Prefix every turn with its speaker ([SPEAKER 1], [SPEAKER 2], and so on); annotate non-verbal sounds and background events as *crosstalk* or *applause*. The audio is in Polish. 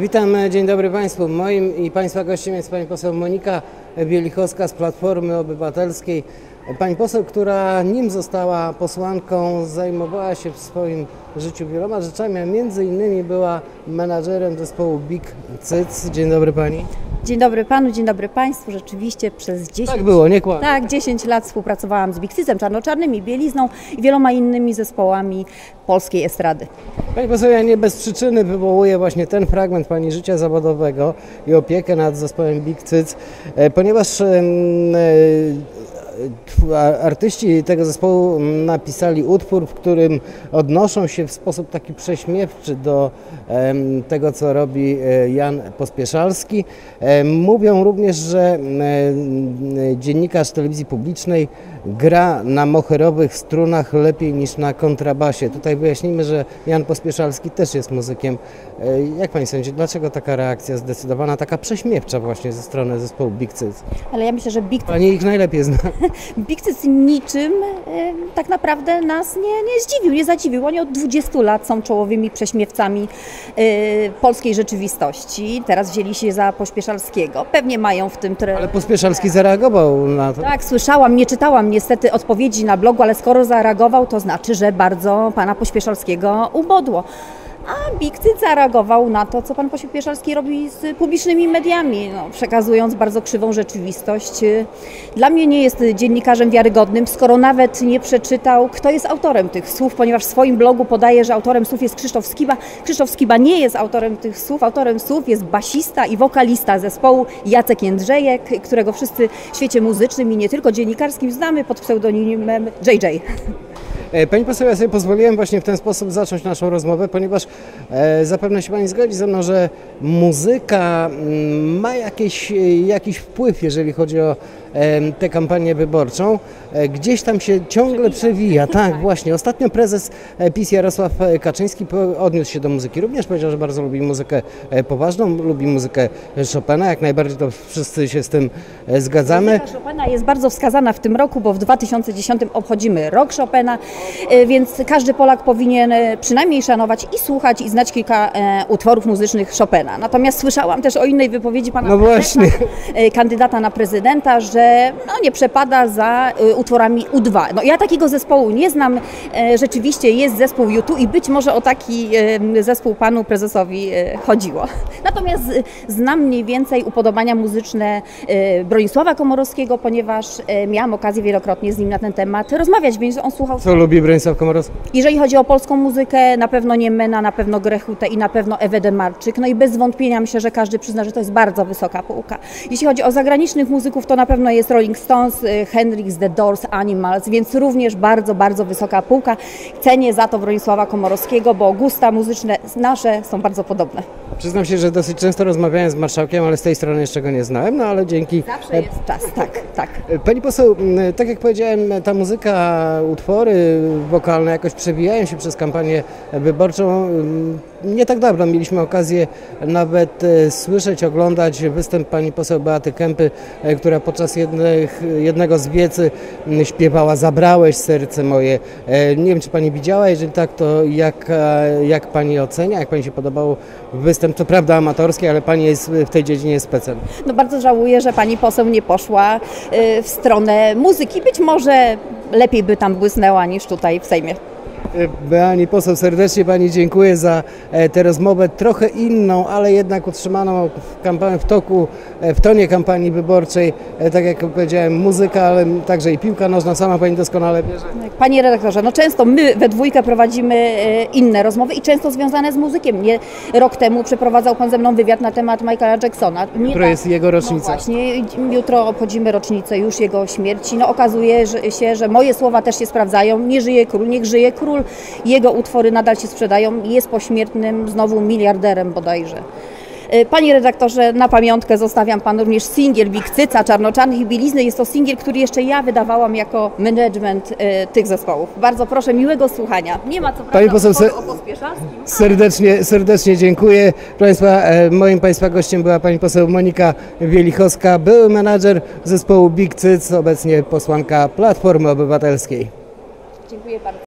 [SPEAKER 1] Witam, dzień dobry Państwu. Moim i Państwa gościem jest Pani poseł Monika Bielichowska z Platformy Obywatelskiej. Pani poseł, która nim została posłanką, zajmowała się w swoim życiu wieloma rzeczami, a między innymi była menadżerem zespołu Big Cyc. Dzień dobry Pani.
[SPEAKER 2] Dzień dobry panu, dzień dobry państwu. Rzeczywiście przez 10
[SPEAKER 1] Tak było, nie kłamie.
[SPEAKER 2] tak, 10 lat współpracowałam z Bikcyzem, Czarnoczarnym i Bielizną i wieloma innymi zespołami polskiej estrady.
[SPEAKER 1] Pani poseł, ja nie bez przyczyny wywołuję właśnie ten fragment Pani życia zawodowego i opiekę nad zespołem Big Cyc, e, ponieważ e, artyści tego zespołu napisali utwór, w którym odnoszą się w sposób taki prześmiewczy do tego, co robi e, Jan Pospieszalski. E, Mówią również, że e, dziennikarz telewizji publicznej gra na moherowych strunach lepiej niż na kontrabasie. Tutaj wyjaśnijmy, że Jan Pospieszalski też jest muzykiem. E, Jak Pani sądzi, dlaczego taka reakcja zdecydowana, taka prześmiewcza właśnie ze strony zespołu Big Cyc?
[SPEAKER 2] Ale ja myślę, że Big,
[SPEAKER 1] Pani ich najlepiej zna. *laughs*
[SPEAKER 2] Big Cyc niczym e, tak naprawdę nas nie, nie zdziwił, nie zadziwił. Oni od 20 lat są czołowymi prześmiewcami e, polskiej rzeczywistości. Teraz wzięli się za Pośpieszalskiego. Pewnie mają w tym tre...
[SPEAKER 1] Ale Pospieszalski zareagował na to.
[SPEAKER 2] Tak, słyszałam, nie czytałam niestety odpowiedzi na blogu, ale skoro zareagował, to znaczy, że bardzo pana Pośpieszalskiego ubodło. A Bikcyt zareagował na to, co pan Pośpieszalski robi z publicznymi mediami, no, przekazując bardzo krzywą rzeczywistość. Dla mnie nie jest dziennikarzem wiarygodnym, skoro nawet nie przeczytał, kto jest autorem tych słów, ponieważ w swoim blogu podaje, że autorem słów jest Krzysztof Skiba. Krzysztof Skiba nie jest autorem tych słów, autorem słów jest basista i wokalista zespołu Jacek Jędrzejek, którego wszyscy w świecie muzycznym i nie tylko dziennikarskim znamy pod pseudonimem JJ.
[SPEAKER 1] E, Pani poseł, ja sobie pozwoliłem właśnie w ten sposób zacząć naszą rozmowę, ponieważ e, zapewne się Pani zgodzi ze mną, że muzyka mm, ma jakieś, e, jakiś wpływ, jeżeli chodzi o tę kampanię wyborczą. E, Gdzieś tam się ciągle przewija. Tak, właśnie. Ostatnio prezes e, PiS Jarosław e, Kaczyński odniósł się do muzyki. Również powiedział, że bardzo lubi muzykę poważną, lubi muzykę Chopina. Jak najbardziej to wszyscy się z tym zgadzamy.
[SPEAKER 2] Muzyka Chopina jest bardzo wskazana w tym roku, bo w 2010 obchodzimy rok Chopina, więc każdy Polak powinien przynajmniej szanować i słuchać i znać kilka utworów muzycznych Chopina. Natomiast słyszałam też o innej wypowiedzi pana
[SPEAKER 1] No
[SPEAKER 2] e, kandydata na prezydenta, że no, nie przepada za e, utworami U2. No, ja takiego zespołu nie znam. E, Rzeczywiście jest zespół U2 i być może o taki zespół panu prezesowi e, chodziło. *laughs* Natomiast e, znam mniej więcej upodobania muzyczne e, Bronisława Komorowskiego, ponieważ miałam okazję wielokrotnie z nim na ten temat rozmawiać, więc on słuchał
[SPEAKER 1] Co lubi Bronisław Komorowski?
[SPEAKER 2] jeżeli chodzi o polską muzykę, na pewno Niemena, na pewno Grechutę i na pewno Ewę Demarczyk. No i bez wątpienia myślę, że każdy przyzna, że to jest bardzo wysoka półka. Jeśli chodzi o zagranicznych muzyków, to na pewno jest Rolling Stones, y, Hendrix, The Doors, Animals, więc również bardzo, bardzo wysoka półka. Cenię za to Bronisława Komorowskiego, bo gusta muzyczne nasze są bardzo podobne.
[SPEAKER 1] Przyznam się, że dosyć często rozmawiałem z marszałkiem, ale z tej strony jeszcze go nie znałem, no ale dzięki.
[SPEAKER 2] Zawsze jest czas, tak, tak.
[SPEAKER 1] Pani poseł, m, tak jak powiedziałem, ta muzyka, utwory wokalne jakoś przewijają się przez kampanię wyborczą. M, Nie tak dawno mieliśmy okazję nawet e, słyszeć, oglądać występ pani poseł Beaty Kępy, e, która podczas jednych, jednego z wiecy m, śpiewała Zabrałeś serce moje. E, Nie wiem, czy pani widziała, jeżeli tak, to jak, jak pani ocenia, jak pani się podobał występ, co prawda amatorski, ale pani jest w tej dziedzinie specem.
[SPEAKER 2] No bardzo żałuję, że pani poseł nie poszła y, w stronę muzyki. Być może lepiej by tam błysnęła niż tutaj w Sejmie.
[SPEAKER 1] Pani poseł, serdecznie Pani dziękuję za e, tę rozmowę, trochę inną, ale jednak utrzymaną w, toku, e, w tonie kampanii wyborczej. E, Tak jak powiedziałem, muzyka, ale także i piłka nożna, sama Pani doskonale bierze.
[SPEAKER 2] Panie redaktorze, no często my we dwójkę prowadzimy inne rozmowy i często związane z muzykiem. Nie, rok temu przeprowadzał Pan ze mną wywiad na temat Michaela Jacksona. Nie
[SPEAKER 1] Która jest jego rocznica.
[SPEAKER 2] No właśnie, jutro obchodzimy rocznicę już jego śmierci. No okazuje się, że moje słowa też się sprawdzają. Nie żyje król, niech żyje król. Jego utwory nadal się sprzedają. Jest pośmiertnym znowu miliarderem bodajże. E, Panie redaktorze, na pamiątkę zostawiam Pan również singiel Big Cyca, Czarnoczarnych i Bielizny. Jest to singiel, który jeszcze ja wydawałam jako management e, tych zespołów. Bardzo proszę, miłego słuchania. Nie ma co
[SPEAKER 1] Pani poseł,
[SPEAKER 2] utworu
[SPEAKER 1] se-
[SPEAKER 2] o Pospieszalskim.
[SPEAKER 1] Serdecznie, serdecznie dziękuję. Państwa, e, moim Państwa gościem była Pani poseł Monika Wielichowska, były menadżer zespołu Big Cyc, obecnie posłanka Platformy Obywatelskiej.
[SPEAKER 2] Dziękuję bardzo.